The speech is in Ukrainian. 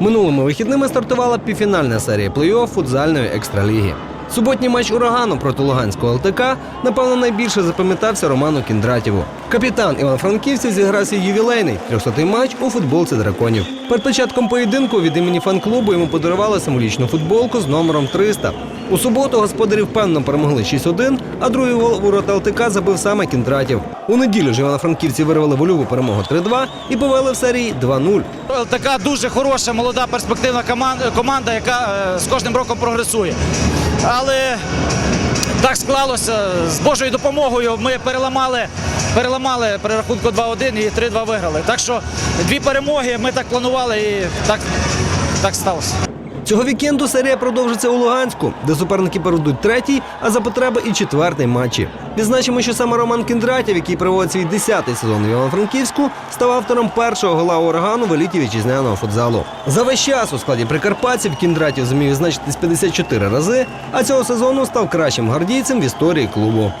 Минулими вихідними стартувала півфінальна серія плей-офф футзальної екстраліги. Суботній матч урагану проти Луганського ЛТК, напевно, найбільше запам'ятався Роману Кіндратєву. Капітан Іван-Франківців зіграв свій ювілейний 300-й матч у футболці драконів. Перед початком поєдинку від імені фан-клубу йому подарували символічну футболку з номером 300. У суботу господарі впевнено перемогли 6-1, а другий гол ворота ЛТК забив саме Кіндратів. У неділю ж Івано-Франківці вирвали вольову перемогу 3-2 і повели в серії 2-0. Така дуже хороша, молода, перспективна команда, команда яка е, з кожним роком прогресує. Але так склалося. З Божою допомогою ми переламали, переламали при рахунку 2-1 і 3-2 виграли. Так що дві перемоги ми так планували і так, так сталося. Цього вікенду серія продовжиться у Луганську, де суперники перейдуть третій, а за потреби і четвертий матчі. Відзначимо, що саме Роман Кіндратів, який проводить свій десятий сезон в Івано-Франківську, став автором першого гола урагану в еліті вітчизняного футзалу. За весь час у складі прикарпатців Кіндратів зумів відзначитись 54 рази, а цього сезону став кращим гвардійцем в історії клубу.